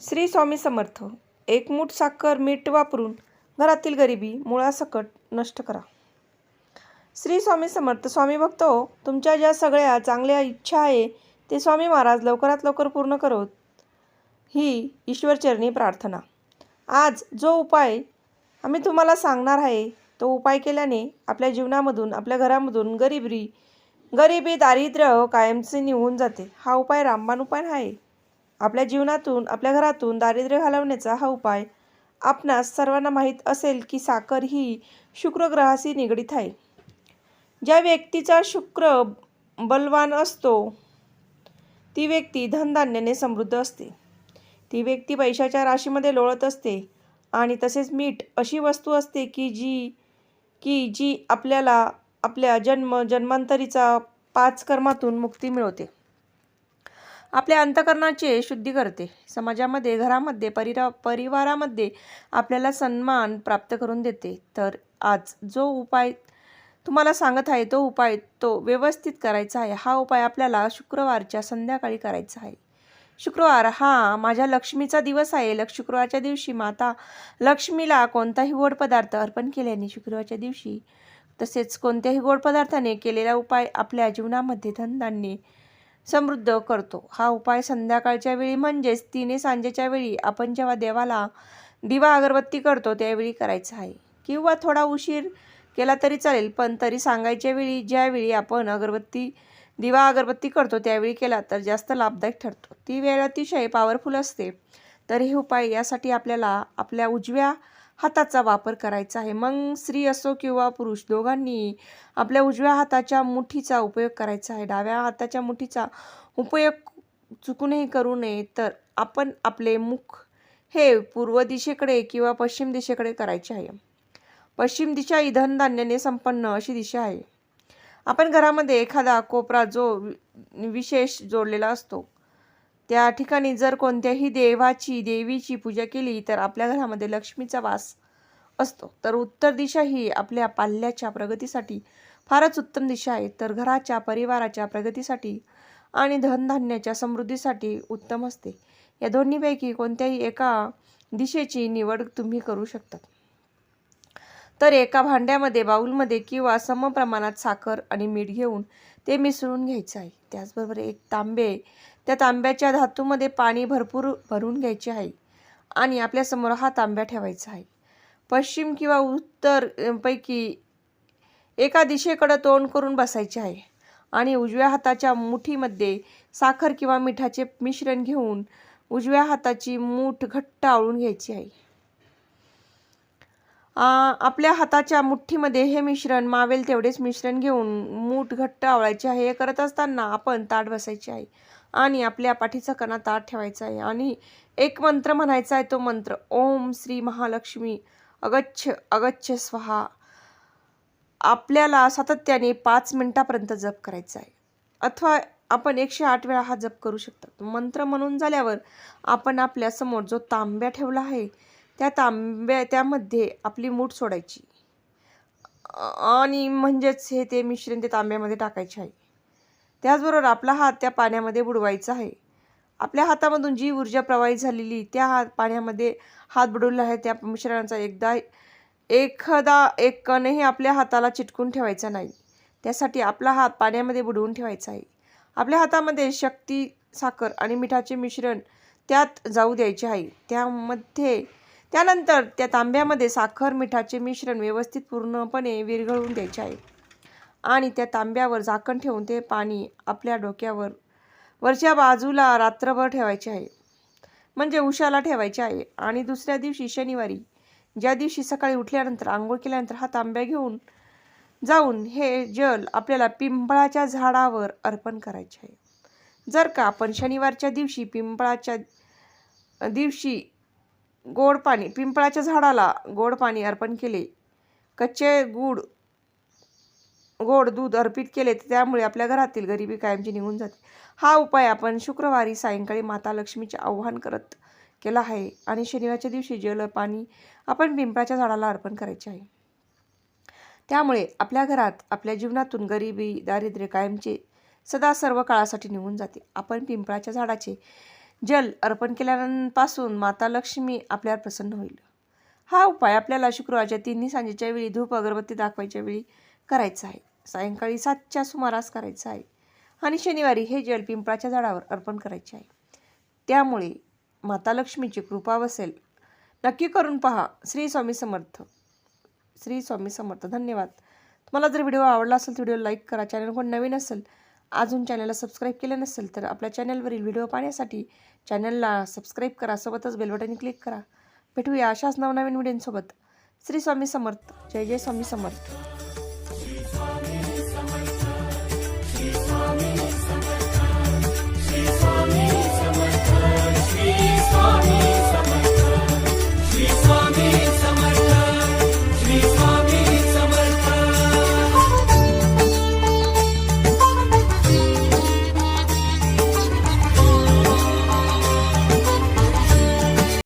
श्री स्वामी समर्थ एक मूठ साखर मीठ वापरून घरातील गरिबी मुळासकट नष्ट करा. श्री स्वामी समर्थ स्वामी भक्त हो तुमच्या ज्या सगळ्या चांगल्या इच्छा आहे ते स्वामी महाराज लवकरात लवकर पूर्ण करोत. ही ईश्वरचरणी प्रार्थना. आज जो उपाय आम्ही तुम्हाला सांगणार आहे तो उपाय केल्याने आपल्या जीवनामधून आपल्या घरामधून गरिबी गरिबी दारिद्र्य हो कायमचे निघून जाते. हा उपाय रामबाण उपाय आहे. आपल्या जीवनातून आपल्या घरातून दारिद्र्य घालवण्याचा हा उपाय आपणास सर्वांना माहीत असेल की साखर ही शुक्रग्रहाशी निगडीत आहे. ज्या व्यक्तीचा शुक्र बलवान असतो ती व्यक्ती धनधान्याने समृद्ध असते. ती व्यक्ती पैशाच्या राशीमध्ये लोळत असते आणि तसेच मीठ अशी वस्तू असते की जी की जी आपल्याला आपल्या जन्म जन्मांतरीचा पाच कर्मातून मुक्ती मिळवते. आपल्या अंतकरणाचे शुद्धी करते. समाजामध्ये घरामध्ये परिरा परिवारामध्ये आपल्याला सन्मान प्राप्त करून देते. तर आज जो उपाय तुम्हाला सांगत आहे तो उपाय तो व्यवस्थित करायचा आहे. हा उपाय आपल्याला शुक्रवारच्या संध्याकाळी करायचा आहे. शुक्रवार हा माझ्या लक्ष्मीचा दिवस आहे. लक्ष शुक्रवारच्या दिवशी माता लक्ष्मीला कोणताही गोड पदार्थ अर्पण केल्याने शुक्रवारच्या दिवशी तसेच कोणत्याही गोड पदार्थाने केलेला उपाय आपल्या जीवनामध्ये धनधान्य समृद्ध करतो. हा उपाय संध्याकाळच्या वेळी म्हणजेच तिने सांजेच्या वेळी आपण जेव्हा देवाला दिवा अगरबत्ती करतो त्यावेळी करायचा आहे. किंवा थोडा उशीर केला तरी चालेल पण तरी सांगायच्या वेळी ज्यावेळी आपण अगरबत्ती दिवा अगरबत्ती करतो त्यावेळी केला तर जास्त लाभदायक ठरतो. ती वेळ अतिशय पॉवरफुल असते. तर हे उपाय यासाठी आपल्याला आपल्या उजव्या हाताचा वापर करायचा आहे. मग स्त्री असो किंवा पुरुष दोघांनी आपल्या उजव्या हाताच्या मुठीचा उपयोग करायचा आहे. डाव्या हाताच्या मुठीचा उपयोग चुकूनही करू नये तर आपण आपले मुख हे पूर्व दिशेकडे किंवा पश्चिम दिशेकडे करायचे आहे. पश्चिम दिशा ही धनधान्याने संपन्न अशी दिशा आहे. आपण घरामध्ये एखादा कोपरा जो वि- विशेष जोडलेला असतो. त्या ठिकाणी जर कोणत्याही देवाची देवीची पूजा केली तर आपल्या घरामध्ये लक्ष्मीचा वास असतो. तर उत्तर दिशा ही आपल्या पाल्याच्या प्रगतीसाठी फारच उत्तम दिशा आहे. तर घराच्या परिवाराच्या प्रगतीसाठी आणि धनधान्याच्या समृद्धीसाठी उत्तम असते. या दोन्हीपैकी कोणत्याही एका दिशेची निवड तुम्ही करू शकता तर एका भांड्यामध्ये बाऊलमध्ये किंवा सम प्रमाणात साखर आणि मीठ घेऊन ते मिसळून घ्यायचं आहे. त्याचबरोबर एक तांबे त्या तांब्याच्या धातूमध्ये पाणी भरपूर भरून घ्यायचे आहे आणि आपल्यासमोर हा तांब्या ठेवायचा आहे. पश्चिम किंवा उत्तर पैकी एका दिशेकडं तोंड करून बसायचे आहे आणि उजव्या हाताच्या मुठीमध्ये साखर किंवा मिठाचे मिश्रण घेऊन उजव्या हाताची मूठ घट्ट आवळून घ्यायची आहे. आपल्या हाताच्या मुठ्ठीमध्ये हे मिश्रण मावेल तेवढेच मिश्रण घेऊन मूठ घट्ट आवळायचे आहे. हे करत असताना आपण ताट बसायचे आहे आणि आपल्या पाठीचा कणा ताट ठेवायचा आहे. आणि एक मंत्र म्हणायचा आहे तो मंत्र ओम श्री महालक्ष्मी अगच्छ अगच्छ स्वाहा. आपल्याला सातत्याने पाच मिनिटापर्यंत जप करायचा आहे. अथवा आपण एकशे आठ वेळा हा जप करू शकता. मंत्र म्हणून झाल्यावर आपण आपल्यासमोर जो तांब्या ठेवला आहे त्या तांब्या त्यामध्ये आपली मूठ सोडायची. आणि म्हणजेच हे ते मिश्रण ते तांब्यामध्ये टाकायचे आहे. त्याचबरोबर आपला हात त्या पाण्यामध्ये बुडवायचा आहे. आपल्या हातामधून जी ऊर्जा प्रवाहित झालेली त्या हात पाण्यामध्ये हात बुडवला आहे त्या मिश्रणाचा एकदा एखादा एक कणही आपल्या हाताला चिटकून ठेवायचा नाही. त्यासाठी आपला हात पाण्यामध्ये बुडवून ठेवायचा आहे. आपल्या हातामध्ये शक्ती साखर आणि मिठाचे मिश्रण त्यात जाऊ द्यायचे आहे. त्यामध्ये त्यानंतर त्या तांब्यामध्ये साखर मिठाचे मिश्रण व्यवस्थित पूर्णपणे विरघळून द्यायचे आहे. आणि त्या तांब्यावर झाकण ठेवून ते पाणी आपल्या डोक्यावर वरच्या बाजूला रात्रभर ठेवायचे आहे. म्हणजे उशाला ठेवायचे आहे. आणि दुसऱ्या दिवशी शनिवारी ज्या दिवशी सकाळी उठल्यानंतर आंघोळ केल्यानंतर हा तांब्या घेऊन जाऊन हे जल आपल्याला पिंपळाच्या झाडावर अर्पण करायचे आहे. जर का आपण शनिवारच्या दिवशी पिंपळाच्या दिवशी गोड पाणी पिंपळाच्या झाडाला गोड पाणी अर्पण केले. कच्चे गूड गोड दूध अर्पित केले. तर त्यामुळे आपल्या घरातील गरिबी कायमची निघून जाते. हा उपाय आपण शुक्रवारी सायंकाळी माता लक्ष्मीचे आव्हान करत केला आहे आणि शनिवारच्या दिवशी जल पाणी आपण पिंपळाच्या झाडाला अर्पण करायचे आहे. त्यामुळे आपल्या घरात आपल्या जीवनातून गरिबी दारिद्र्य कायमचे सदा सर्व काळासाठी निघून जाते. आपण पिंपळाच्या झाडाचे जल अर्पण केल्यापासून माता लक्ष्मी आपल्यावर प्रसन्न होईल. हा उपाय आपल्याला शुक्रवारच्या तिन्ही सांजेच्या वेळी धूप अगरबत्ती दाखवायच्या वेळी करायचा आहे. सायंकाळी सातच्या सुमारास करायचा आहे आणि शनिवारी हे जल पिंपळाच्या झाडावर अर्पण करायचे आहे. त्यामुळे माता लक्ष्मीची कृपा बसेल. नक्की करून पहा. श्री स्वामी समर्थ. श्री स्वामी समर्थ. धन्यवाद. तुम्हाला जर व्हिडिओ आवडला असेल तर व्हिडिओ लाईक करा. चॅनल कोण नवीन असेल अजून चॅनलला सबस्क्राईब केलं नसेल तर आपल्या चॅनलवरील व्हिडिओ पाहण्यासाठी चॅनलला सबस्क्राईब करा सोबतच बेलबटन क्लिक करा. भेटूया अशाच नवनवीन व्हिडिओंसोबत श्री स्वामी समर्थ. जय जय स्वामी समर्थ.